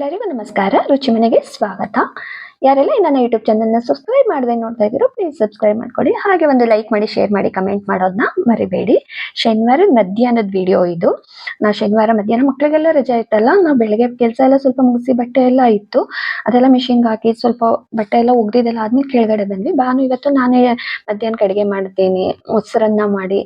ಎಲ್ಲರಿಗೂ ನಮಸ್ಕಾರ. ರುಚಿ ಮನೆಗೆ ಸ್ವಾಗತ. ಯಾರೆಲ್ಲ ನನ್ನ ಯೂಟ್ಯೂಬ್ ಚಾನಲ್ನ ಸಬ್ಸ್ಕ್ರೈಬ್ ಮಾಡದೆ ನೋಡ್ತಾ ಇದ್ದೀರೋ ಪ್ಲೀಸ್ ಸಬ್ಸ್ಕ್ರೈಬ್ ಮಾಡ್ಕೊಳ್ಳಿ ಹಾಗೆ ಒಂದು ಲೈಕ್ ಮಾಡಿ ಶೇರ್ ಮಾಡಿ ಕಮೆಂಟ್ ಮಾಡೋದನ್ನ ಮರಿಬೇಡಿ. ಶನಿವಾರ ಮಧ್ಯಾಹ್ನದ ವಿಡಿಯೋ ಇದು. ನಾ ಶನಿವಾರ ಮಧ್ಯಾಹ್ನ ಮಕ್ಕಳಿಗೆಲ್ಲ ರಜೆ ಇತ್ತಲ್ಲ ನಾ ಬೆಳಗ್ಗೆ ಕೆಲಸ ಎಲ್ಲ ಸ್ವಲ್ಪ ಮುಗಿಸಿ ಬಟ್ಟೆ ಎಲ್ಲ ಇತ್ತು. ಅದೆಲ್ಲ ಮಿಷಿನ್ಗೆ ಹಾಕಿ ಸ್ವಲ್ಪ ಬಟ್ಟೆ ಎಲ್ಲ ಒಗ್ದಿದೆಲ್ಲ ಆದ್ಮೇಲೆ ಕೆಳಗಡೆ ಬಂದ್ವಿ. ಬಾನು ಇವತ್ತು ನಾನೇ ಮಧ್ಯಾಹ್ನಕ್ಕೆ ಅಡುಗೆ ಮಾಡ್ತೀನಿ, ಮೊಸರನ್ನ ಮಾಡಿ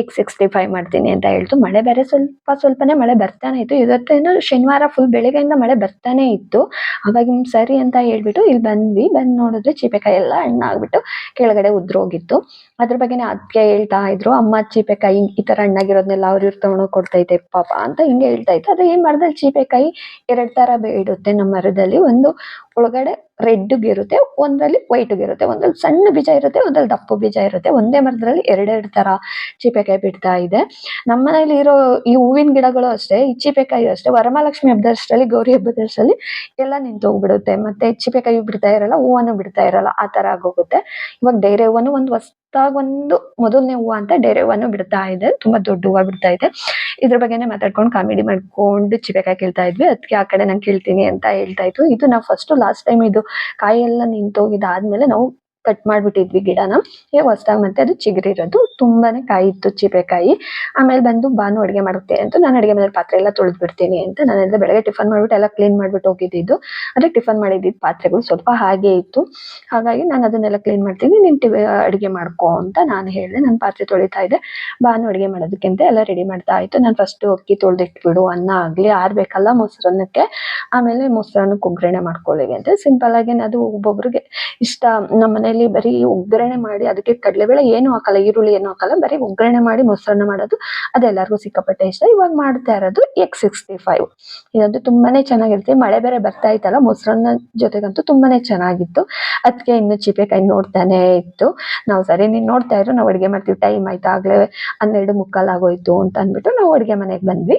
ಏಕ್ ಸಿಕ್ಸ್ಟಿ ಫೈವ್ ಮಾಡ್ತೀನಿ ಅಂತ ಹೇಳ್ತು. ಮಳೆ ಬೇರೆ ಸ್ವಲ್ಪ ಸ್ವಲ್ಪನೇ ಮಳೆ ಬರ್ತಾನೆ ಇತ್ತು. ಇವತ್ತೇನು ಶನಿವಾರ ಫುಲ್ ಬೆಳಗ್ಗೆಯಿಂದ ಮಳೆ ಬರ್ತಾನೆ ಇತ್ತು. ಅವಾಗ ಸರಿ ಅಂತ ಹೇಳ್ಬಿಟ್ಟು ಇಲ್ಲಿ ಬಂದ್ವಿ. ಬಂದ್ ನೋಡಿದ್ರೆ ಚೀಪೆಕಾಯಿ ಎಲ್ಲ ಹಣ್ಣಾಗ್ಬಿಟ್ಟು ಕೆಳಗಡೆ ಉದ್ರೋಗಿತ್ತು. ಅದ್ರ ಬಗ್ಗೆನೇ ಅದಕ್ಕೆ ಹೇಳ್ತಾ ಇದ್ರು. ಅಮ್ಮ ಚೀಪೆಕಾಯಿ ಈ ತರ ಹಣ್ಣಾಗಿರೋದ್ನೆಲ್ಲ ಅವ್ರ ಇವ್ರು ತಗೊಂಡೋಗಿ ಕೊಡ್ತೈತೆ, ಪಾಪ ಅಂತ ಹಿಂಗೆ ಹೇಳ್ತಾ ಇತ್ತು. ಅದೇ ಏನ್ ಮರದಲ್ಲಿ ಚೀಪೆಕಾಯಿ ಎರಡ್ ತರ ಬೇಡುತ್ತೆ ನಮ್ಮ ಮರದಲ್ಲಿ. ಒಂದು ಒಳಗಡೆ ರೆಡ್ ಇರುತ್ತೆ ಒಂದ್ರಲ್ಲಿ ವೈಟ್ ಇರುತ್ತೆ ಒಂದ್ರಲ್ಲಿ ಸಣ್ಣ ಬೀಜ ಇರುತ್ತೆ, ಒಂದ್ರಲ್ಲಿ ದಪ್ಪ ಬೀಜ ಇರುತ್ತೆ. ಒಂದೇ ಮರದಲ್ಲಿ ಎರಡೆರಡು ತರ ಚೀಪೆಕಾಯಿ ಬಿಡ್ತಾ ಇದೆ. ನಮ್ಮ ಮನೇಲಿ ಇರೋ ಈ ಹೂವಿನ ಗಿಡಗಳು ಅಷ್ಟೇ, ಈ ಚೀಪೆಕಾಯಿ ಅಷ್ಟೇ, ವರಮಹಾಲಕ್ಷ್ಮಿ ಹಬ್ಬದಷ್ಟರಲ್ಲಿ ಗೌರಿ ಹಬ್ಬದಷ್ಟರಲ್ಲಿ ಎಲ್ಲ ನಿಂತು ಹೋಗ್ಬಿಡುತ್ತೆ. ಮತ್ತೆ ಚೀಪೆಕಾಯಿ ಬಿಡ್ತಾ ಇರಲ್ಲ, ಹೂವನ್ನು ಬಿಡ್ತಾ ಇರಲ್ಲ, ಆ ತರ ಆಗೋಗುತ್ತೆ. ಇವಾಗ ಡೈರೆ ಹೂವನ್ನು ಒಂದು ಹೊಸದಾಗಿ ಒಂದು ಮೊದಲನೇ ಹೂವು ಅಂತ ಡೈರೆ ಹೂವನ್ನು ಬಿಡ್ತಾ ಇದೆ. ತುಂಬಾ ದೊಡ್ಡ ಹೂವು ಬಿಡ್ತಾ ಇದೆ. ಇದ್ರ ಬಗ್ಗೆನೇ ಮಾತಾಡ್ಕೊಂಡು ಕಾಮಿಡಿ ಮಾಡ್ಕೊಂಡು ಚೀಪೆಕಾಯಿ ಕೇಳ್ತಾ ಇದ್ವಿ. ಅದಕ್ಕೆ ಆ ಕಡೆ ನಾನು ಕೇಳ್ತೀನಿ ಅಂತ ಹೇಳ್ತಾ ಇತ್ತು ಇದು ನಾವು ಫಸ್ಟ್ ಲಾಸ್ಟ್ ಟೈಮ್ ಇದು ಕಾಯಿ ಎಲ್ಲ ನಿಂತೋಗಿದ್ದಾದ್ಮೇಲೆ ನಾವು ಕಟ್ ಮಾಡ್ಬಿಟ್ಟಿದ್ವಿ ಗಿಡನ. ಈಗ ಹೊಸದಾಗಿ ಮತ್ತೆ ಅದು ಚಿಗುರಿರೋದು ತುಂಬಾನೇ ಕಾಯಿ ಇತ್ತು ಚೀಪೆಕಾಯಿ ಆಮೇಲೆ ಬಂದು ಬಾನು ಅಡುಗೆ ಮಾಡುತ್ತೆ ಅಂತ ನಾನು ಅಡುಗೆ ಮನೇಲಿ ಪಾತ್ರೆ ಎಲ್ಲ ತೊಳೆದು ಬಿಡ್ತೀನಿ ಅಂತ ನಾನೆಲ್ಲ ಬೆಳಗ್ಗೆ ಟಿಫನ್ ಮಾಡ್ಬಿಟ್ಟು ಎಲ್ಲ ಕ್ಲೀನ್ ಮಾಡ್ಬಿಟ್ಟು ಹೋಗಿದ್ದಿದ್ದು. ಅದಕ್ಕೆ ಟಿಫನ್ ಮಾಡಿದ್ದಿದ್ದು ಪಾತ್ರೆಗಳು ಸ್ವಲ್ಪ ಹಾಗೆ ಇತ್ತು. ಹಾಗಾಗಿ ನಾನು ಅದನ್ನೆಲ್ಲ ಕ್ಲೀನ್ ಮಾಡ್ತೀನಿ. ನೀನು ಟಿ, ಅಡುಗೆ ಮಾಡ್ಕೋ ಅಂತ ನಾನು ಹೇಳಿದೆ. ನಾನು ಪಾತ್ರೆ ತೊಳಿತಾ ಇದ್ದೆ. ಬಾನು ಅಡುಗೆ ಮಾಡೋದಕ್ಕಿಂತ ಎಲ್ಲ ರೆಡಿ ಮಾಡ್ತಾ ಇತ್ತು ನಾನು ಫಸ್ಟ್ ಅಕ್ಕಿ ತೊಳೆದಿಟ್ಬಿಡು. ಅನ್ನ ಆಗಲಿ ಆರ್ಬೇಕಲ್ಲ ಮೊಸರನ್ನಕ್ಕೆ. ಆಮೇಲೆ ಮೊಸರನ್ನು ಒಗ್ಗರಣೆ ಮಾಡ್ಕೊಳ್ಳಿ ಅಂತ ಸಿಂಪಲ್ ಆಗಿ ಅದು ಒಬ್ಬೊಬ್ರಿಗೆ ಇಷ್ಟ. ನಮ್ಮ ಬರೀ ಒಗ್ಗರಣೆ ಮಾಡಿ ಅದಕ್ಕೆ ಕಡಲೆಬೇಳೆ ಏನು ಹಾಕಲ್ಲ, ಈರುಳ್ಳಿ ಏನು ಹಾಕಲ್ಲ, ಬರೀ ಒಗ್ಗರಣೆ ಮಾಡಿ ಮೊಸರನ್ನ ಮಾಡೋದು. ಅದೆಲ್ಲರಿಗೂ ಸಿಕ್ಕಾಪಟ್ಟೆ ಇಷ್ಟ. ಇವಾಗ ಮಾಡ್ತಾ ಇರೋದು ಎಗ್ ಸಿಕ್ಸ್ಟಿ ಫೈವ್ ಇದಂತೂ ತುಂಬಾನೇ ಚೆನ್ನಾಗಿರುತ್ತೆ. ಮಳೆ ಬೇರೆ ಬರ್ತಾ ಇತ್ತಲ್ಲ, ಮೊಸರನ್ನ ಜೊತೆಗಂತೂ ತುಂಬಾನೇ ಚೆನ್ನಾಗಿತ್ತು. ಅದಕ್ಕೆ ಇನ್ನು ಚಿಪೆಕಾಯಿ ನೋಡ್ತಾನೆ ಇತ್ತು. ನಾವು ಸರಿ, ನೀನ್ ನೋಡ್ತಾ ಇದ್ರು ನಾವು ಅಡುಗೆ ಮಾಡ್ತೀವಿ. ಟೈಮ್ ಆಯ್ತು, ಆಗ್ಲೇ ಹನ್ನೆರಡು ಮುಕ್ಕಾಲ್ ಆಗೋಯ್ತು ಅಂತ ಅಂದ್ಬಿಟ್ಟು ನಾವು ಅಡುಗೆ ಮನೆಗೆ ಬಂದ್ವಿ.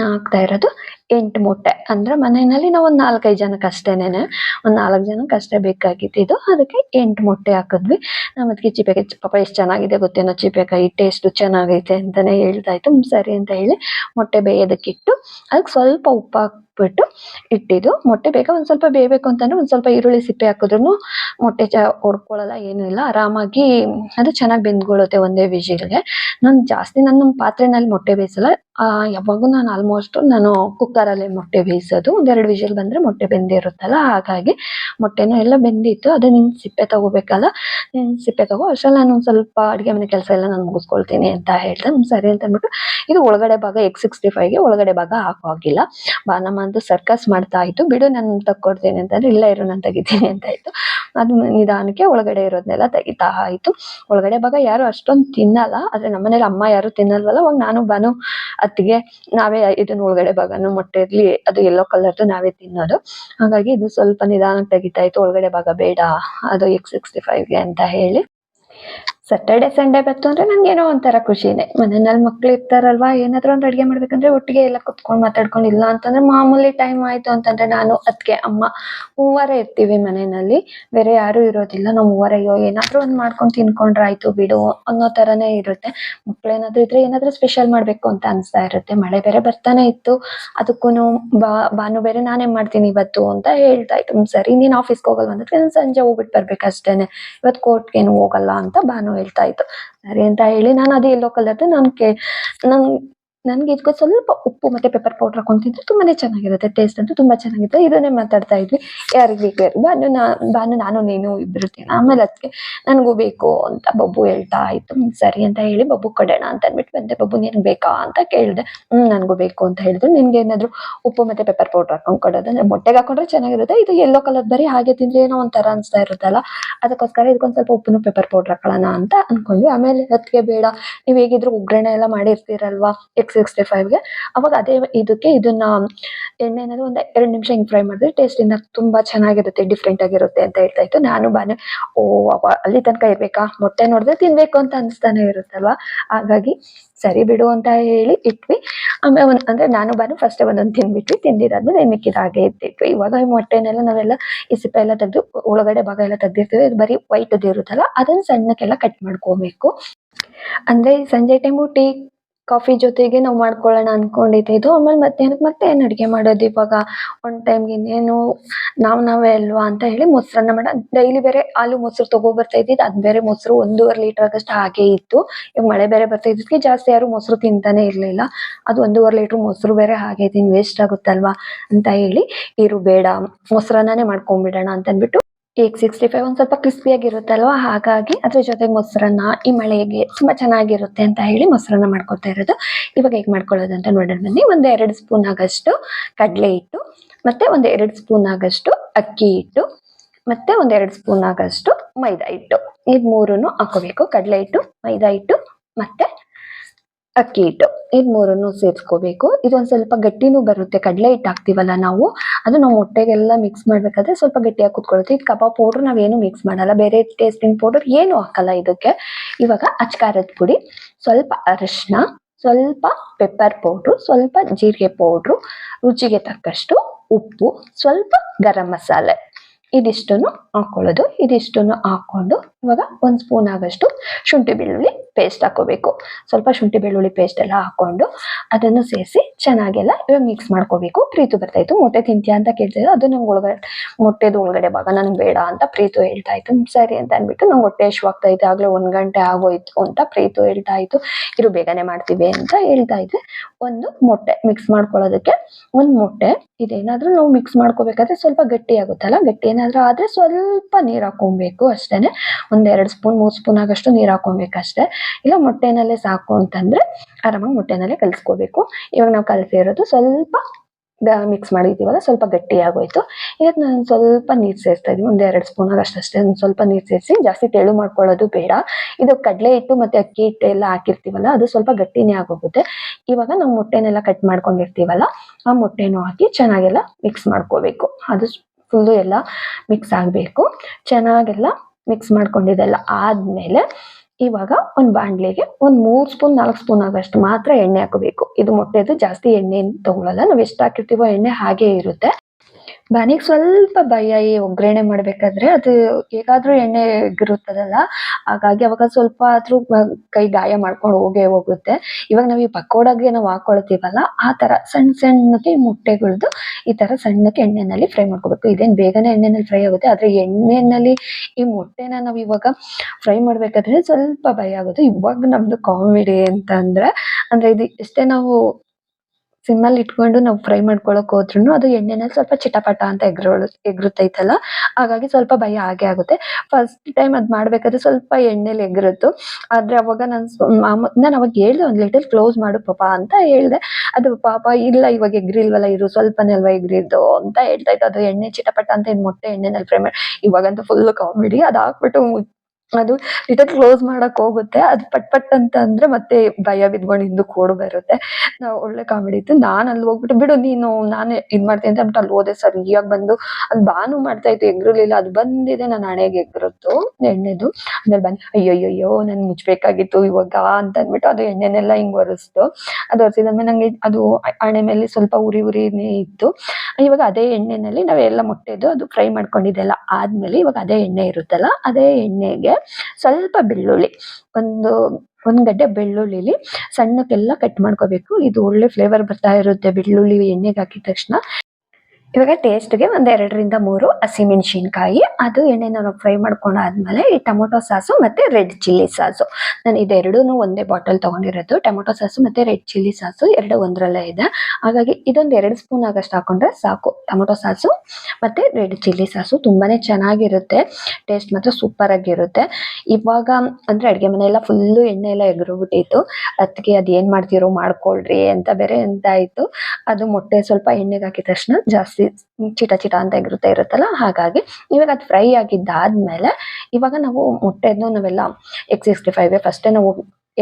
ಹಾಕ್ತಾ ಇರೋದು ಎಂಟು ಮೊಟ್ಟೆ ಅಂದ್ರೆ ಮನೆಯಲ್ಲಿ ನಾವು ಒಂದು ನಾಲ್ಕೈದು ಜನಕ್ಕೆ ಅಷ್ಟೇನೆ ಒಂದು ನಾಲ್ಕು ಜನಕ್ಕೆ ಅಷ್ಟೇ ಬೇಕಾಗಿದ್ದು ಅದಕ್ಕೆ ಎಂಟು ಮೊಟ್ಟೆ ಹಾಕಿದ್ವಿ. ನಾವು ಅದಕ್ಕೆ ಚೀಪೆಕಾಯಿ ಪಾಪ ಎಷ್ಟು ಚೆನ್ನಾಗಿದೆ ಗೊತ್ತೇನೋ ಚೀಪೆಕಾಯಿ ಟೇಸ್ಟ್ ಚೆನ್ನಾಗೈತೆ ಅಂತಾನೆ ಹೇಳ್ತಾ ಇತ್ತು. ಸರಿ ಅಂತ ಹೇಳಿ ಮೊಟ್ಟೆ ಬೇಯೋದಕ್ಕಿಟ್ಟು. ಅದಕ್ಕೆ ಸ್ವಲ್ಪ ಉಪ್ಪು ಹಾಕ್ಬಿಟ್ಟು ಇಟ್ಟಿದ್ದು. ಮೊಟ್ಟೆ ಬೇಗ ಒಂದ್ ಸ್ವಲ್ಪ ಬೇಯಬೇಕು ಅಂತಂದ್ರೆ ಒಂದ್ ಸ್ವಲ್ಪ ಈರುಳ್ಳಿ ಸಿಪ್ಪೆ ಹಾಕಿದ್ರು ಮೊಟ್ಟೆ ಚ ಹೊಡ್ಕೊಳ್ಳಲ್ಲ ಏನೂ ಇಲ್ಲ. ಆರಾಮಾಗಿ ಅದು ಚೆನ್ನಾಗಿ ಬೆಂದ್ಕೊಳ್ಳುತ್ತೆ ಒಂದೇ ವಿಜಿಲ್ಗೆ. ನಾನು ಜಾಸ್ತಿ ನನ್ನ ಪಾತ್ರೆನಲ್ಲಿ ಮೊಟ್ಟೆ ಬೇಯಿಸಲ್ಲ. ಯಾವಾಗೂ ನಾನು ಆಲ್ಮೋಸ್ಟ್ ನಾನು ಕುಕ್ಕರ್ ಅಲ್ಲೇ ಮೊಟ್ಟೆ ಬೇಯಿಸೋದು. ಒಂದೆರಡು ವಿಜಿಲ್ ಬಂದ್ರೆ ಮೊಟ್ಟೆ ಬೆಂದಿರುತ್ತಲ್ಲ ಹಾಗಾಗಿ ಮೊಟ್ಟೆನೂ ಎಲ್ಲ ಬೆಂದಿತ್ತು. ಅದು ನಿನ್ನ ಸಿಪ್ಪೆ ತಗೋಬೇಕಲ್ಲ ನಿನ್ನ ಸಿಪ್ಪೆ ತಗೋ. ಅಷ್ಟರಲ್ಲಿ ನಾನು ಒಂದು ಸ್ವಲ್ಪ ಅಡುಗೆ ಮನೆ ಕೆಲಸ ಎಲ್ಲ ನಾನು ಮುಗಿಸ್ಕೊಳ್ತೀನಿ ಅಂತ ಹೇಳ್ದೆ. ಸರಿ ಅಂತ ಅಂದ್ಬಿಟ್ಟು ಇದು ಒಳಗಡೆ ಭಾಗ ಎಕ್ಸ್ ಸಿಕ್ಸ್ಟಿ ಫೈವ್ಗೆ ಒಳಗಡೆ ಭಾಗ ಹಾಕೋ ಹಾಗಿಲ್ಲ ಬಾ ಸರ್ಕಸ್ ಮಾಡ್ತಾ ಇತ್ತು. ಬಿಡು, ನಾನು ತಕ್ಕೊಡ್ತೀನಿ ಅಂತಂದ್ರೆ ಇಲ್ಲ ಇರು, ನಾನು ತೆಗಿತೀನಿ ಅಂತ ಇತ್ತು. ಅದು ನಿಧಾನಕ್ಕೆ ಒಳಗಡೆ ಇರೋದನ್ನೆಲ್ಲ ತೆಗಿತಾ ಆಯ್ತು ಒಳಗಡೆ ಭಾಗ ಯಾರು ಅಷ್ಟೊಂದು ತಿನ್ನಲ್ಲ. ಆದ್ರೆ ನಮ್ಮನೇಲಿ ಅಮ್ಮ ಯಾರು ತಿನ್ನಲ್ವಲ್ಲ. ಅವಾಗ ನಾನು ಬಾನು ಅತ್ತಿಗೆ, ನಾವೇ ಇದನ್ನ ಒಳಗಡೆ ಭಾಗನು ಮೊಟ್ಟೆ ಇರ್ಲಿ, ಅದು ಎಲ್ಲೋ ಕಲರ್ದು ನಾವೇ ತಿನ್ನೋದು. ಹಾಗಾಗಿ ಇದು ಸ್ವಲ್ಪ ನಿಧಾನಕ್ಕೆ ತೆಗಿತಾ ಇತ್ತು. ಒಳಗಡೆ ಭಾಗ ಬೇಡ, ಅದು ಎಕ್ಸ್ ಸಿಕ್ಸ್ಟಿ ಫೈವ್ಗೆ ಅಂತ ಹೇಳಿ. ಸ್ಯಾಟರ್ಡೆ ಸಂಡೇ ಬತ್ತು ಅಂದ್ರೆ ನಂಗೇನೋ ಒಂಥರ ಖುಷಿನೇ. ಮನೆಯಲ್ಲಿ ಮಕ್ಳು ಇರ್ತಾರಲ್ವಾ, ಏನಾದ್ರು ಒಂದು ಅಡುಗೆ ಮಾಡ್ಬೇಕಂದ್ರೆ ಒಟ್ಟಿಗೆ ಎಲ್ಲ ಕುತ್ಕೊಂಡು ಮಾತಾಡ್ಕೊಂಡು, ಇಲ್ಲ ಅಂತಂದ್ರೆ ಮಾಮೂಲಿ ಟೈಮ್ ಆಯ್ತು ಅಂತಂದ್ರೆ ನಾನು ಅದಕ್ಕೆ ಅಮ್ಮ ಮೂವರೆ ಇರ್ತೀವಿ ಮನೆಯಲ್ಲಿ. ಬೇರೆ ಯಾರು ಇರೋದಿಲ್ಲ, ನಾವು ಮೂವರೆ, ಅಯ್ಯೋ, ಏನಾದ್ರು ಒಂದ್ ಮಾಡ್ಕೊಂಡು ತಿನ್ಕೊಂಡ್ರೆ ಆಯ್ತು ಬಿಡು ಅನ್ನೋ ತರನೇ ಇರುತ್ತೆ. ಮಕ್ಳೇನಾದ್ರೂ ಇದ್ರೆ ಏನಾದ್ರು ಸ್ಪೆಷಲ್ ಮಾಡ್ಬೇಕು ಅಂತ ಅನ್ಸ್ತಾ ಇರುತ್ತೆ. ಮಳೆ ಬೇರೆ ಬರ್ತಾನೆ ಇತ್ತು, ಅದಕ್ಕೂ ಬಾ ಭಾನು ಬೇರೆ ನಾನೇ ಮಾಡ್ತೀನಿ ಇವತ್ತು ಅಂತ ಹೇಳ್ತಾ ಇತ್ತು ಸರಿ, ನೀನ್ ಆಫೀಸ್ಗೆ ಹೋಗಲ್ವಾ? ಅಂದ್ರೆ ಸಂಜೆ ಹೋಗ್ಬಿಟ್ಟು ಬರ್ಬೇಕಷ್ಟೇನೆ. ಇವತ್ತು ಕೋರ್ಟ್ಗೇನು ಹೋಗಲ್ಲ ಅಂತ ಭಾನು ಹೇಳ್ತಾ ಇತ್ತು. ಸರಿ ಅಂತ ಹೇಳಿ ನಾನು ಅದೇ ಎಲ್ಲೋ ಕಲರ್ದು ನಾನು ಕೇ ನನ್ ನನ್ಗೆ ಇದಕ್ಕೆ ಸ್ವಲ್ಪ ಉಪ್ಪು ಮತ್ತೆ ಪೆಪ್ಪರ್ ಪೌಡರ್ ಹಾಕೊಂಡು ತಿಂದ್ರೆ ತುಂಬಾನೇ ಚೆನ್ನಾಗಿರುತ್ತೆ ಟೇಸ್ಟ್ ಅಂತೂ ತುಂಬಾ ಚೆನ್ನಾಗಿರುತ್ತೆ. ಇದನ್ನೇ ಮಾತಾಡ್ತಾ ಇದ್ವಿ. ಯಾರಿಗೆ ಬೇಕು? ಬಾನು ನಾ, ಬಾನು ನಾನು, ನೀನು ಇಬ್ರು ತಿನ್ನ ಆಮೇಲೆ ಅದಕ್ಕೆ ನನಗೂ ಬೇಕು ಅಂತ ಬಬ್ಬು ಹೇಳ್ತಾ ಆಯ್ತು ಸರಿ ಅಂತ ಹೇಳಿ ಬಬ್ಬು ಕೊಡೋಣ ಅಂತ ಅಂದ್ಬಿಟ್ಟು ಬಂದೆ. ಬಬ್ಬು ನಿನ್ಗೆ ಬೇಕಾ ಅಂತ ಕೇಳಿದೆ. ಹ್ಮ್, ನನಗೂ ಬೇಕು ಅಂತ ಹೇಳಿದ್ರು. ನಿನ್ಗೆ ಏನಾದ್ರು ಉಪ್ಪು ಮತ್ತೆ ಪೆಪ್ಪರ್ ಪೌಡರ್ ಹಾಕೊಂಡು ಕೊಡೋದು ಅಂದ್ರೆ ಮೊಟ್ಟೆಗೆ ಹಾಕೊಂಡ್ರೆ ಚೆನ್ನಾಗಿರುತ್ತೆ. ಇದು ಎಲ್ಲೋ ಕಲರ್ ಬರೀ ಹಾಗೆ ತಿಂದ್ರೆ ಏನೋ ಒಂಥರ ಅನ್ಸ್ತಾ ಇರುತ್ತಲ್ಲ, ಅದಕ್ಕೋಸ್ಕರ ಇದಕ್ಕೊಂದು ಸ್ವಲ್ಪ ಉಪ್ಪು ಪೆಪ್ಪರ್ ಪೌಡರ್ ಹಾಕೊಳ್ಳೋಣ ಅಂತ ಅನ್ಕೊಂಡ್ವಿ. ಆಮೇಲೆ ಅದಕ್ಕೆ ಬೇಡ. ನೀವ್ ಹೇಗಿದ್ರು ಒಗ್ಗರಣೆ ಎಲ್ಲ ಮಾಡಿರ್ತೀರಲ್ವಾ? ಎಗ್ ಸಿಕ್ಸ್ಟಿ ಫೈವ್ಗೆ ಅವಾಗ ಅದೇ ಇದಕ್ಕೆ ಇದನ್ನ ಎಣ್ಣೆನಾದ್ರು ಒಂದು ಎರಡು ನಿಮಿಷ ಹಿಂಗ್ ಫ್ರೈ ಮಾಡಿದ್ರೆ ಟೇಸ್ಟ್ ಇಂದ ತುಂಬಾ ಚೆನ್ನಾಗಿರುತ್ತೆ ಡಿಫ್ರೆಂಟ್ ಆಗಿರುತ್ತೆ ಅಂತ ಹೇಳ್ತಾ ಇತ್ತು. ನಾನು ಬಾನೆ, ಓ ಅಲ್ಲಿ ತನಕ ಇರ್ಬೇಕಾ? ಮೊಟ್ಟೆ ನೋಡಿದ್ರೆ ತಿನ್ಬೇಕು ಅಂತ ಅನಿಸ್ತಾನೆ ಇರುತ್ತಲ್ವಾ? ಹಾಗಾಗಿ ಸರಿ ಬಿಡು ಅಂತ ಹೇಳಿ ಇಟ್ವಿ. ಆಮೇಲೆ ಒಂದು, ಅಂದ್ರೆ ನಾನು ಬಾನು ಫಸ್ಟ್ ಒಂದೊಂದು ತಿನ್ಬಿಟ್ವಿ. ತಿಂದಿದ್ದಾದ್ಮೇಲೆ ಮೇಲೆ ಮಿಕ್ಕಿದ ಹಾಗೆ ಇಟ್ಟಿಟ್ವಿ ಇವಾಗ ಈ ಮೊಟ್ಟೆನೆಲ್ಲ ನಾವೆಲ್ಲ ಈ ಸಿಪ್ಪೆ ಎಲ್ಲ ತೆಗೆದು ಒಳಗಡೆ ಭಾಗ ಎಲ್ಲ ತೆಗ್ದಿರ್ತೀವಿ. ಇದು ಬರೀ ವೈಟ್ ಇರುತ್ತಲ್ಲ ಅದನ್ನ ಸಣ್ಣಕ್ಕೆಲ್ಲ ಕಟ್ ಮಾಡ್ಕೋಬೇಕು. ಅಂದ್ರೆ ಸಂಜೆ ಟೈಮು ಟೀ ಕಾಫಿ ಜೊತೆಗೆ ನಾವು ಮಾಡ್ಕೊಳ್ಳೋಣ ಅನ್ಕೊಂಡಿದ್ದೆ. ಆಮೇಲೆ ಮಧ್ಯಾಹ್ನಕ್ಕೆ ಮತ್ತೆ ಏನು ಅಡುಗೆ ಮಾಡೋದು ಇವಾಗ? ಒನ್ ಟೈಮ್ಗೆ ಇನ್ನೇನು ನಾವು ನಾವೇ ಅಲ್ವಾ ಅಂತ ಹೇಳಿ ಮೊಸರನ್ನ ಮಾಡ, ಡೈಲಿ ಬೇರೆ ಹಾಲು ಮೊಸರು ತಗೋ ಬರ್ತಾ ಇದ್ದಿದ್ದು ಅದು ಬೇರೆ ಮೊಸರು ಒಂದೂವರೆ ಲೀಟರ್ ಆಗಷ್ಟು ಹಾಗೆ ಇತ್ತು. ಈಗ ಮಳೆ ಬೇರೆ ಬರ್ತಾ ಇದ್ದಕ್ಕೆ ಜಾಸ್ತಿ ಯಾರು ಮೊಸರು ತಿಂತಾನೆ ಇರಲಿಲ್ಲ. ಅದು ಒಂದೂವರೆ ಲೀಟರ್ ಮೊಸರು ಬೇರೆ ಹಾಗೆ ಇದೀನಿ ವೇಸ್ಟ್ ಆಗುತ್ತಲ್ವಾ ಅಂತ ಹೇಳಿ, ಇರು ಬೇಡ ಮೊಸರನ್ನೇ ಮಾಡ್ಕೊಂಡ್ಬಿಡೋಣ ಅಂತ ಅಂದ್ಬಿಟ್ಟು ಏಗ್ ಸಿಕ್ಸ್ಟಿ ಫೈವ್ ಒಂದು ಸ್ವಲ್ಪ ಆಗಿರುತ್ತಲ್ವಾ? ಹಾಗಾಗಿ ಅದ್ರ ಜೊತೆಗೆ ಮೊಸರನ್ನ ಈ ಮಳೆಗೆ ತುಂಬಾ ಚೆನ್ನಾಗಿರುತ್ತೆ ಅಂತ ಹೇಳಿ ಮೊಸರನ್ನ ಮಾಡ್ಕೊತಾ ಇರೋದು. ಇವಾಗ ಹೇಗೆ ಮಾಡ್ಕೊಳ್ಳೋದು ಅಂತ ನೋಡೋಣ ಬನ್ನಿ. ಒಂದ್ ಎರಡು ಸ್ಪೂನ್ ಆಗಷ್ಟು ಕಡಲೆ ಹಿಟ್ಟು, ಮತ್ತೆ ಒಂದ್ ಎರಡು ಸ್ಪೂನ್ ಆಗಷ್ಟು ಅಕ್ಕಿ ಹಿಟ್ಟು, ಮತ್ತೆ ಒಂದ್ ಎರಡು ಸ್ಪೂನ್ ಆಗಷ್ಟು ಮೈದಾ ಹಿಟ್ಟು. ಇದ್ ಮೂರೂ ಹಾಕೋಬೇಕು. ಕಡಲೆ ಹಿಟ್ಟು, ಮೈದಾ ಹಿಟ್ಟು, ಮತ್ತೆ ಅಕ್ಕಿ ಹಿಟ್ಟು. ಇದು ಮೂರನ್ನು ಸೇರ್ಸ್ಕೋಬೇಕು. ಇದೊಂದು ಸ್ವಲ್ಪ ಗಟ್ಟಿನೂ ಬರುತ್ತೆ. ಕಡಲೆ ಹಿಟ್ಟು ಹಾಕ್ತಿವಲ್ಲ ನಾವು ಅದು ನಾವು ಮೊಟ್ಟೆಗೆಲ್ಲ ಮಿಕ್ಸ್ ಮಾಡಬೇಕಾದ್ರೆ ಸ್ವಲ್ಪ ಗಟ್ಟಿಯಾಗಿ ಕುತ್ಕೊಳ್ಳುತ್ತೆ ಇದು ಕಬಾಬ್ ನಾವು ನಾವೇನು ಮಿಕ್ಸ್ ಮಾಡಲ್ಲ. ಬೇರೆ ಟೇಸ್ಟಿಂಗ್ ಪೌಡರ್ ಏನು ಹಾಕಲ್ಲ ಇದಕ್ಕೆ. ಇವಾಗ ಅಚ್ಕಾರದ ಪುಡಿ, ಸ್ವಲ್ಪ ಅರಶಿನ, ಸ್ವಲ್ಪ ಪೆಪ್ಪರ್ ಪೌಡ್ರು ಸ್ವಲ್ಪ ಜೀರಿಗೆ ಪೌಡ್ರು ರುಚಿಗೆ ತಕ್ಕಷ್ಟು ಉಪ್ಪು, ಸ್ವಲ್ಪ ಗರಂ ಮಸಾಲೆ. ಇದಿಷ್ಟನ್ನು ಹಾಕೊಳ್ಳೋದು. ಇದಿಷ್ಟನ್ನು ಹಾಕೊಂಡು ಇವಾಗ ಒಂದು ಸ್ಪೂನ್ ಆಗಷ್ಟು ಶುಂಠಿ ಬೆಳ್ಳುಳ್ಳಿ ಪೇಸ್ಟ್ ಹಾಕೋಬೇಕು. ಸ್ವಲ್ಪ ಶುಂಠಿ ಬೆಳ್ಳುಳ್ಳಿ ಪೇಸ್ಟ್ ಎಲ್ಲ ಹಾಕೊಂಡು ಅದನ್ನು ಸೇರಿಸಿ ಚೆನ್ನಾಗೆಲ್ಲ. ಇವಾಗ ಮಿಕ್ಸ್ ಮಾಡ್ಕೋಬೇಕು. ಪ್ರೀತು ಬರ್ತಾ ಇತ್ತು. ಮೊಟ್ಟೆ ತಿಂತೀಯ ಅಂತ ಕೇಳ್ತಿದ್ರು. ಅದು ನಂಗೆ ಒಳಗಡೆ, ಮೊಟ್ಟೆದು ಒಳಗಡೆ ಭಾಗ. ನನಗೆ ಬೇಡ ಅಂತ ಪ್ರೀತು ಹೇಳ್ತಾ ಇತ್ತು. ಸರಿ ಅಂತ ಅಂದ್ಬಿಟ್ಟು ನಂಗೆ ಹೊಟ್ಟೆ ಹಶ್ವಾಗ್ತಾ ಇತ್ತು. ಆಗಲೇ ಒಂದ್ ಗಂಟೆ ಆಗೋಯ್ತು ಅಂತ ಪ್ರೀತು ಹೇಳ್ತಾ ಇತ್ತು. ಇರು, ಬೇಗನೆ ಮಾಡ್ತೀವಿ ಅಂತ ಹೇಳ್ತಾ ಇದ್ದೆ ಒಂದು ಮೊಟ್ಟೆ ಮಿಕ್ಸ್ ಮಾಡ್ಕೊಳ್ಳೋದಕ್ಕೆ ಒಂದು ಮೊಟ್ಟೆ. ಇದೇನಾದ್ರೂ ನಾವು ಮಿಕ್ಸ್ ಮಾಡ್ಕೋಬೇಕಾದ್ರೆ ಸ್ವಲ್ಪ ಗಟ್ಟಿ ಆಗುತ್ತಲ್ಲ? ಗಟ್ಟಿ ಏನಾದರೂ ಆದ್ರೆ ಸ್ವಲ್ಪ ನೀರು ಹಾಕೊಬೇಕು ಅಷ್ಟೇನೆ. ಒಂದೆರಡು ಸ್ಪೂನ್, ಮೂರು ಸ್ಪೂನ್ ಆಗಷ್ಟು ನೀರ್ ಹಾಕೊಬೇಕಷ್ಟೇ ಇಲ್ಲ, ಮೊಟ್ಟೆನಲ್ಲೇ ಸಾಕು ಅಂತಂದ್ರೆ ಆರಾಮಾಗಿ ಮೊಟ್ಟೆನಲ್ಲೇ ಕಲಿಸ್ಕೋಬೇಕು. ಇವಾಗ ನಾವು ಕಲಸಿರೋದು ಸ್ವಲ್ಪ ಮಿಕ್ಸ್ ಮಾಡಿದ್ದೀವಲ್ಲ ಸ್ವಲ್ಪ ಗಟ್ಟಿ ಆಗೋಯ್ತು ಇದಕ್ಕೆ ನಾನು ಸ್ವಲ್ಪ ನೀರು ಸೇರಿಸ್ತಾ ಇದ್ದೀನಿ. ಒಂದು ಎರಡು ಸ್ಪೂನ್ ಅಷ್ಟಷ್ಟೇ ಒಂದು ಸ್ವಲ್ಪ ನೀರು ಸೇರಿಸಿ ಜಾಸ್ತಿ ತೆಳು ಮಾಡ್ಕೊಳ್ಳೋದು ಬೇಡ. ಇದು ಕಡಲೆ ಹಿಟ್ಟು ಮತ್ತು ಅಕ್ಕಿ ಹಿಟ್ಟು ಎಲ್ಲ ಹಾಕಿರ್ತೀವಲ್ಲ, ಅದು ಸ್ವಲ್ಪ ಗಟ್ಟಿನೇ ಆಗೋಗುತ್ತೆ. ಇವಾಗ ನಾವು ಮೊಟ್ಟೆನೆಲ್ಲ ಕಟ್ ಮಾಡ್ಕೊಂಡಿರ್ತೀವಲ್ಲ, ಆ ಮೊಟ್ಟೆನೂ ಹಾಕಿ ಚೆನ್ನಾಗೆಲ್ಲ ಮಿಕ್ಸ್ ಮಾಡ್ಕೋಬೇಕು. ಅದು ಫುಲ್ಲು ಎಲ್ಲ ಮಿಕ್ಸ್ ಆಗಬೇಕು. ಚೆನ್ನಾಗೆಲ್ಲ ಮಿಕ್ಸ್ ಮಾಡ್ಕೊಂಡಿದ್ದೆಲ್ಲ ಆದ್ಮೇಲೆ ಇವಾಗ ಒಂದ್ ಬಾಂಡ್ಲಿಗೆ ಒಂದ್ ಮೂರ್ ಸ್ಪೂನ್, ನಾಲ್ಕು ಸ್ಪೂನ್ ಆಗೋಷ್ಟು ಮಾತ್ರ ಎಣ್ಣೆ ಹಾಕಬೇಕು. ಇದು ಮೊಟ್ಟೆದು ಜಾಸ್ತಿ ಎಣ್ಣೆ ಏನು ತಗೊಳಲ್ಲ, ನಾವ್ ಎಷ್ಟ್ ಹಾಕಿರ್ತೀವೋ ಎಣ್ಣೆ ಹಾಗೆ ಇರುತ್ತೆ. ಬಾನಿಗೆ ಸ್ವಲ್ಪ ಭಯ ಈ ಒಗ್ಗರಣೆ ಮಾಡ್ಬೇಕಾದ್ರೆ ಅದು ಹೇಗಾದ್ರೂ ಎಣ್ಣೆ ಇರುತ್ತದಲ್ಲ, ಹಾಗಾಗಿ ಅವಾಗ ಸ್ವಲ್ಪ ಆದ್ರೂ ಕೈ ಗಾಯ ಮಾಡ್ಕೊಂಡು ಹೋಗೇ ಹೋಗುತ್ತೆ. ಇವಾಗ ನಾವು ಈ ಪಕೋಡಗೆ ನಾವು ಹಾಕೊಳ್ತೀವಲ್ಲ, ಆ ತರ ಸಣ್ಣ ಸಣ್ಣಕ್ಕೆ ಮೊಟ್ಟೆಗಳ್ದು ಈ ತರ ಸಣ್ಣಕ್ಕೆ ಎಣ್ಣೆನಲ್ಲಿ ಫ್ರೈ ಮಾಡ್ಕೋಬೇಕು. ಇದೇನು ಬೇಗನೆ ಎಣ್ಣೆನಲ್ಲಿ ಫ್ರೈ ಆಗುತ್ತೆ, ಆದ್ರೆ ಎಣ್ಣೆನಲ್ಲಿ ಈ ಮೊಟ್ಟೆನ ನಾವು ಇವಾಗ ಫ್ರೈ ಮಾಡ್ಬೇಕಾದ್ರೆ ಸ್ವಲ್ಪ ಭಯ ಆಗುತ್ತೆ. ಇವಾಗ ನಮ್ದು ಕಾಮಿಡಿ ಅಂತ ಅಂದ್ರೆ ಅಂದ್ರೆ ಇದು ಎಷ್ಟೇ ನಾವು ಸಿಮ್ಮಲ್ಲಿ ಇಟ್ಕೊಂಡು ನಾವು ಫ್ರೈ ಮಾಡ್ಕೊಳಕ್ ಹೋದ್ರು ಅದು ಎಣ್ಣೆನಲ್ಲಿ ಸ್ವಲ್ಪ ಚಿಟಪಟ ಅಂತ ಎಗ್ರೋಳು ಎಗ್ರುತೈತಲ್ಲ ಹಾಗಾಗಿ ಸ್ವಲ್ಪ ಭಯ ಆಗೇ ಆಗುತ್ತೆ. ಫಸ್ಟ್ ಟೈಮ್ ಅದ್ ಮಾಡ್ಬೇಕಾದ್ರೆ ಸ್ವಲ್ಪ ಎಣ್ಣೆಲಿ ಎಗ್ರುತ್ತು ಆದ್ರೆ ಅವಾಗ ನಾನ್ ನಾನು ಅವಾಗ ಹೇಳ್ದೆ, ಒಂದ್ ಲಿಟಲ್ ಕ್ಲೋಸ್ ಮಾಡು ಪಾಪ ಅಂತ ಹೇಳ್ದೆ. ಅದು ಪಾಪ ಇಲ್ಲ, ಇವಾಗ ಎಗ್ರಿಲ್ವಲ್ಲ ಇರು ಸ್ವಲ್ಪನೇ ಅಲ್ವಾ ಎಗ್ರಿದ್ದು ಅಂತ ಹೇಳ್ತಾ ಇತ್ತು. ಅದು ಎಣ್ಣೆ ಚಿಟಪಟ ಅಂತ ಮೊಟ್ಟೆ ಎಣ್ಣೆನಲ್ಲಿ ಫ್ರೈ ಮಾಡಿ ಇವಾಗಂತೂ ಫುಲ್ ಕಾಮಿಡಿ ಅದು ಹಾಕ್ಬಿಟ್ಟು ಅದು ರಿಟರ್ನ್ ಕ್ಲೋಸ್ ಮಾಡಕ್ ಹೋಗುತ್ತೆ. ಅದು ಪಟ್ ಪಟ್ ಅಂತ ಅಂದ್ರೆ ಮತ್ತೆ ಭಯ ಬಿದ್ಕೊಂಡು ಹಿಂದಕ್ಕೆ ಓಡ್ ಬರುತ್ತೆ. ನಾವ್ ಒಳ್ಳೆ ಕಾಮಿಡಿ ಇತ್ತು. ನಾನ್ ಅಲ್ಲಿ ಹೋಗ್ಬಿಟ್ಟು, ಬಿಡು, ನೀನು ನಾನೇ ಇದ್ ಮಾಡ್ತೀನಿ ಅಂತ ಅಂದ್ಬಿಟ್ಟು ಅಲ್ಲಿ ಹೋದೆ ಸರಿಯಾಗಿ ಬಂದು ಅಲ್ಲಿ ಬಾನು ಮಾಡ್ತಾ ಇತ್ತು. ಎಗ್ರಲಿಲ್ಲ. ಅದು ಬಂದಿದೆ ನನ್ನ ಹಣೆಗೆ ಎಗ್ರತ್ತು, ಎಣ್ಣೆದು. ಆಮೇಲೆ ಬಂದ್ ಅಯ್ಯಯ್ಯೋ ನನ್ ಮುಚ್ಬೇಕಾಗಿತ್ತು ಇವಾಗ ಅಂತ ಅಂದ್ಬಿಟ್ಟು ಅದು ಎಣ್ಣೆನೆಲ್ಲ ಹಿಂಗ್ ಒರೆಸ್ತು. ಅದು ಒರೆಸಿದಾದ್ಮೇಲೆ ನಂಗೆ ಅದು ಹಣೆ ಮೇಲೆ ಸ್ವಲ್ಪ ಉರಿ ಉರಿನೇ ಇತ್ತು. ಇವಾಗ ಅದೇ ಎಣ್ಣೆನಲ್ಲಿ ನಾವೆಲ್ಲ ಮೊಟ್ಟೆದು ಅದು ಫ್ರೈ ಮಾಡ್ಕೊಂಡಿದ್ದೆಲ್ಲ. ಆದ್ಮೇಲೆ ಇವಾಗ ಅದೇ ಎಣ್ಣೆ ಇರುತ್ತಲ್ಲ, ಅದೇ ಎಣ್ಣೆಗೆ ಸ್ವಲ್ಪ ಬೆಳ್ಳುಳ್ಳಿ, ಒಂದು ಒಂದು ಗಡ್ಡೆ ಬೆಳ್ಳುಳ್ಳಿಲಿ ಸಣ್ಣಕ್ಕೆಲ್ಲ ಕಟ್ ಮಾಡ್ಕೋಬೇಕು. ಇದು ಒಳ್ಳೆ ಫ್ಲೇವರ್ ಬರ್ತಾ ಇರುತ್ತೆ. ಬೆಳ್ಳುಳ್ಳಿ ಎಣ್ಣೆಗೆ ಹಾಕಿದ ತಕ್ಷಣ. ಇವಾಗ ಟೇಸ್ಟ್ಗೆ ಒಂದ್ ಎರಡರಿಂದ ಮೂರು ಹಸಿಮೆಣಸಿನ್ಕಾಯಿ ಅದು ಎಣ್ಣೆನ ಫ್ರೈ ಮಾಡ್ಕೊಂಡಾದ್ಮೇಲೆ ಈ ಟೊಮೊಟೊ ಸಾಸು ಮತ್ತೆ ರೆಡ್ ಚಿಲ್ಲಿ ಸಾಸು. ನಾನು ಇದೆರಡೂ ಒಂದೇ ಬಾಟಲ್ ತಗೊಂಡಿರೋದು. ಟೊಮೊಟೊ ಸಾಸು ಮತ್ತೆ ರೆಡ್ ಚಿಲ್ಲಿ ಸಾಸು ಎರಡು ಒಂದರಲ್ಲೇ ಇದೆ. ಹಾಗಾಗಿ ಇದೊಂದು ಎರಡು ಸ್ಪೂನ್ ಆಗಷ್ಟು ಹಾಕೊಂಡ್ರೆ ಸಾಕು. ಟೊಮೊಟೊ ಸಾಸು ಮತ್ತೆ ರೆಡ್ ಚಿಲ್ಲಿ ಸಾಸು ತುಂಬಾನೇ ಚೆನ್ನಾಗಿರುತ್ತೆ. ಟೇಸ್ಟ್ ಮಾತ್ರ ಸೂಪರ್ ಆಗಿರುತ್ತೆ. ಇವಾಗ ಅಂದ್ರೆ ಅಡುಗೆ ಮನೆ ಎಲ್ಲ ಫುಲ್ಲು ಎಣ್ಣೆ ಎಲ್ಲ ಎಗ್ರೋಬಿಟ್ಟಿತ್ತು. ಅದಕ್ಕೆ ಅದ್ ಏನ್ ಮಾಡ್ತಿರೋ ಮಾಡ್ಕೊಳ್ರಿ ಅಂತ ಬೇರೆ ಎಂತಾಯಿತು. ಅದು ಮೊಟ್ಟೆ ಸ್ವಲ್ಪ ಎಣ್ಣೆಗೆ ಹಾಕಿದ ತಕ್ಷಣ ಜಾಸ್ತಿ ಚಿಟ ಚಿಟ ಅಂತ ಎಗರುತ್ತೆ ಇರುತ್ತಲ್ಲ? ಹಾಗಾಗಿ ಇವಾಗ ಅದು ಫ್ರೈ ಆಗಿದ್ದಾದ್ಮೇಲೆ ಇವಾಗ ನಾವು ಮೊಟ್ಟೆದು ನಾವೆಲ್ಲ ಎಗ್ ಸಿಕ್ಸ್ಟಿ ಫೈವ್ ಫಸ್ಟೇ ನಾವು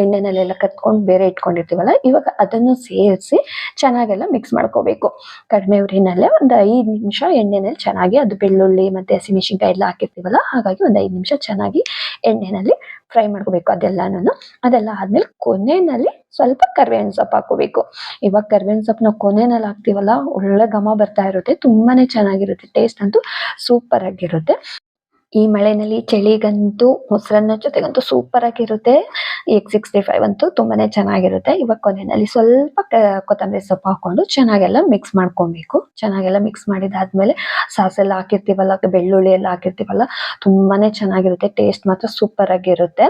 ಎಣ್ಣೆನಲ್ಲೆಲ್ಲ ಕತ್ಕೊಂಡು ಬೇರೆ ಇಟ್ಕೊಂಡಿರ್ತೀವಲ್ಲ, ಇವಾಗ ಅದನ್ನು ಸೇರಿಸಿ ಚೆನ್ನಾಗೆಲ್ಲ ಮಿಕ್ಸ್ ಮಾಡ್ಕೋಬೇಕು. ಕಡಿಮೆ ಉರಿನಲ್ಲೇ ಒಂದು ಐದು ನಿಮಿಷ ಎಣ್ಣೆನಲ್ಲಿ ಚೆನ್ನಾಗಿ ಅದು ಬೆಳ್ಳುಳ್ಳಿ ಮತ್ತು ಹಸಿಮೆಣಸಿನ್ಕಾಯಿ ಎಲ್ಲ ಹಾಕಿರ್ತೀವಲ್ಲ, ಹಾಗಾಗಿ ಒಂದು ಐದು ನಿಮಿಷ ಚೆನ್ನಾಗಿ ಎಣ್ಣೆನಲ್ಲಿ ಫ್ರೈ ಮಾಡ್ಕೋಬೇಕು ಅದೆಲ್ಲನೂ ಅದೆಲ್ಲ ಆದಮೇಲೆ ಕೊನೆಯಲ್ಲಿ ಸ್ವಲ್ಪ ಕರ್ಬೇವಿನ ಸೊಪ್ಪು ಹಾಕೋಬೇಕು ಇವಾಗ ಕರ್ಬೇವಿನ ಸೊಪ್ಪು ನಾವು ಕೊನೆನಲ್ಲಿ ಹಾಕ್ತಿವಲ್ಲ, ಒಳ್ಳೆ ಘಮ ಬರ್ತಾ ಇರುತ್ತೆ, ತುಂಬಾನೇ ಚೆನ್ನಾಗಿರುತ್ತೆ ಟೇಸ್ಟ್ ಅಂತೂ ಸೂಪರ್ ಆಗಿರುತ್ತೆ. ಈ ಮಳೆನಲ್ಲಿ ಚಳಿಗಂತೂ, ಮೊಸರನ್ನ ಜೊತೆಗಂತೂ ಸೂಪರ್ ಆಗಿರುತ್ತೆ. ಎಗ್ ಸಿಕ್ಸ್ಟಿ ಫೈವ್ ಅಂತೂ ತುಂಬಾನೇ ಚೆನ್ನಾಗಿರುತ್ತೆ. ಇವಾಗ ಕೊನೆಯಲ್ಲಿ ಸ್ವಲ್ಪ ಕೊತ್ತಂಬರಿ ಸೊಪ್ಪು ಹಾಕೊಂಡು ಚೆನ್ನಾಗೆಲ್ಲ ಮಿಕ್ಸ್ ಮಾಡ್ಕೊಬೇಕು. ಚೆನ್ನಾಗೆಲ್ಲ ಮಿಕ್ಸ್ ಮಾಡಿದಾದ್ಮೇಲೆ ಸಾಸ್ ಎಲ್ಲ ಹಾಕಿರ್ತೀವಲ್ಲ, ಬೆಳ್ಳುಳ್ಳಿ ಎಲ್ಲ ಹಾಕಿರ್ತೀವಲ್ಲ, ತುಂಬಾನೇ ಚೆನ್ನಾಗಿರುತ್ತೆ. ಟೇಸ್ಟ್ ಮಾತ್ರ ಸೂಪರ್ ಆಗಿರುತ್ತೆ.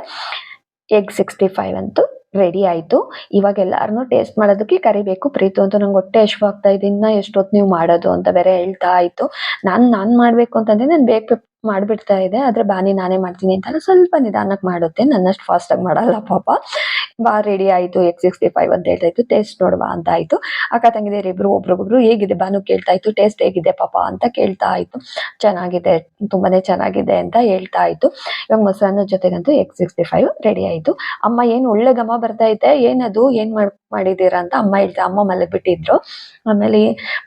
ಎಗ್ ಸಿಕ್ಸ್ಟಿ ಫೈವ್ ಅಂತೂ ರೆಡಿ ಆಯ್ತು. ಇವಾಗ ಎಲ್ಲಾರನು ಟೇಸ್ಟ್ ಮಾಡೋದಕ್ಕೆ ಕರಿಬೇಕು. ಪ್ರೀತು ಅಂತೂ ನಂಗೆ ಹೊಟ್ಟೆ ಎಷ್ಟು ಆಗ್ತಾ ಇದೆ. ಇನ್ನ ಎಷ್ಟೊತ್ತು ನೀವು ಮಾಡೋದು ಅಂತ ಬೇರೆ ಹೇಳ್ತಾ ಇತ್ತು. ನಾನು ನಾನು ಮಾಡಬೇಕು ಅಂತಂದ್ರೆ ನಾನು ಬೇಗ ಮಾಡ್ಬಿಡ್ತಾ ಇದೆ. ಆದ್ರೆ ಬಾನಿ ನಾನೇ ಮಾಡ್ತೀನಿ ಅಂತ ಸ್ವಲ್ಪ ನಿಧಾನಕ್ಕೆ ಮಾಡುತ್ತೆ. ನನ್ನಷ್ಟು ಫಾಸ್ಟ್ ಆಗಿ ಮಾಡಲ್ಲ ಪಾಪ. ಬಾ ರೆಡಿ ಆಯ್ತು. ಎಕ್ಸ್ ಸಿಕ್ಸ್ಟಿ ಫೈವ್ ಅಂತ ಹೇಳ್ತಾ ಇತ್ತು ಟೇಸ್ಟ್ ನೋಡುವ ಅಂತ ಆಯ್ತು. ಅಕ್ಕ ತಂಗಿದೇರಿ ಇಬ್ರು, ಒಬ್ರೊಬ್ರು ಹೇಗಿದೆ? ಬಾನು ಕೇಳ್ತಾ ಇತ್ತು. ಟೇಸ್ಟ್ ಹೇಗಿದೆ ಪಾಪ ಅಂತ ಕೇಳ್ತಾ ಇತ್ತು. ಚೆನ್ನಾಗಿದೆ, ತುಂಬಾನೇ ಚೆನ್ನಾಗಿದೆ ಅಂತ ಹೇಳ್ತಾ ಇತ್ತು. ಇವಾಗ ಮೊಸರನ್ನ ಜೊತೆಗಂತೂ ಎಕ್ಸ್ ಸಿಕ್ಸ್ಟಿ ಫೈವ್ ರೆಡಿ ಆಯ್ತು. ಅಮ್ಮ, ಏನ್ ಒಳ್ಳೆ ಘಮ ಬರ್ತಾ ಐತೆ? ಏನದು? ಏನ್ ಮಾಡ್ ಮಾಡಿದೀರಾ ಅಂತ ಅಮ್ಮ ಹೇಳ್ತಾ, ಅಮ್ಮ ಮಲಗಿಬಿಟ್ಟಿದ್ರು ಆಮೇಲೆ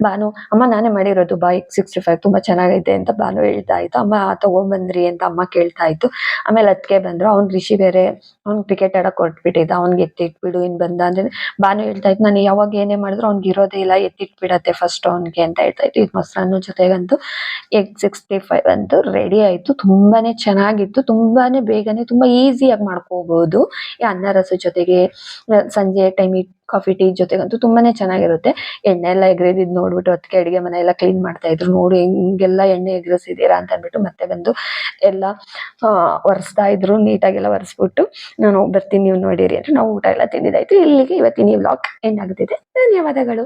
ಬಾನು ಅಮ್ಮ ನಾನೇ ಮಾಡಿರೋದು ಬಾ ಎಗ್ ಸಿಕ್ಸ್ಟಿ ಫೈವ್ ತುಂಬಾ ಚೆನ್ನಾಗೈತೆ ಅಂತ ಬಾನು ಹೇಳ್ತಾ ಇತ್ತು. ಅಮ್ಮ ತಗೊಂಡ್ಬಂದ್ರಿ ಅಂತ ಅಮ್ಮ ಕೇಳ್ತಾ ಇತ್ತು. ಆಮೇಲೆ ಅದಕ್ಕೆ ಬಂದ್ರು, ಅವ್ನ್ ರಿಷಿ ಬೇರೆ, ಅವ್ನ್ ಕ್ರಿಕೆಟ್ ಆಡಕ್ ಕೊಟ್ಬಿಟ್ಟಿದ್ದ, ಅವ್ನ್ಗೆ ಎತ್ತಿಟ್ಬಿಡು, ಇನ್ ಬಂದ ಅಂದ್ರೆ ಬಾನು ಹೇಳ್ತಾ ಇತ್ತು, ನಾನು ಯಾವಾಗ ಏನೇ ಮಾಡಿದ್ರು ಅವ್ನ್ಗೆ ಇರೋದೇ ಇಲ್ಲ, ಎತ್ತಿಟ್ಬಿಡತ್ತೆ ಫಸ್ಟ್ ಅವ್ನ್ಗೆ ಅಂತ ಹೇಳ್ತಾ ಇತ್ತು. ಇದು ಮೊಸರನ್ನ ಜೊತೆಗಂತೂ ಎಗ್ ಸಿಕ್ಸ್ಟಿ ಫೈವ್ ಅಂತೂ ರೆಡಿ ಆಯ್ತು. ತುಂಬಾನೇ ಚೆನ್ನಾಗಿತ್ತು. ತುಂಬಾನೇ ಬೇಗನೆ, ತುಂಬಾ ಈಸಿಯಾಗಿ ಮಾಡ್ಕೋಬಹುದು ಈ ಅನ್ನ ರಸ ಜೊತೆಗೆ, ಸಂಜೆ ಟೈಮ್ ಕಾಫಿ, ಟೀ ಜೊತೆಗಂತೂ ತುಂಬಾನೇ ಚೆನ್ನಾಗಿರುತ್ತೆ. ಎಣ್ಣೆ ಎಲ್ಲ ಎಗರಿದ್ ನೋಡ್ಬಿಟ್ಟು ಅದಕ್ಕೆ ಅಡಿಗೆ ಮನೆ ಎಲ್ಲ ಕ್ಲೀನ್ ಮಾಡ್ತಾ ಇದ್ರು. ನೋಡಿ, ಹಿಂಗೆಲ್ಲ ಎಣ್ಣೆ ಎಗರಿಸಿದೀರಾ ಅಂತ ಅಂದ್ಬಿಟ್ಟು ಮತ್ತೆ ಬಂದು ಎಲ್ಲ ಒರೆಸ್ತಾ ಇದ್ರು. ನೀಟಾಗೆಲ್ಲ ಒರೆಸ್ಬಿಟ್ಟು, ನಾನು ಬರ್ತೀನಿ, ನೀವು ನೋಡಿರಿ. ಅಂತ ನಾವು ಊಟ ಎಲ್ಲ ತಿಂದಿದ್ದಾಯ್ತು. ಇಲ್ಲಿಗೆ ಇವತ್ತಿನ ಈ ವ್ಲಾಗ್ ಎಂಡ್ ಆಗುತ್ತಿದೆ. ಧನ್ಯವಾದಗಳು.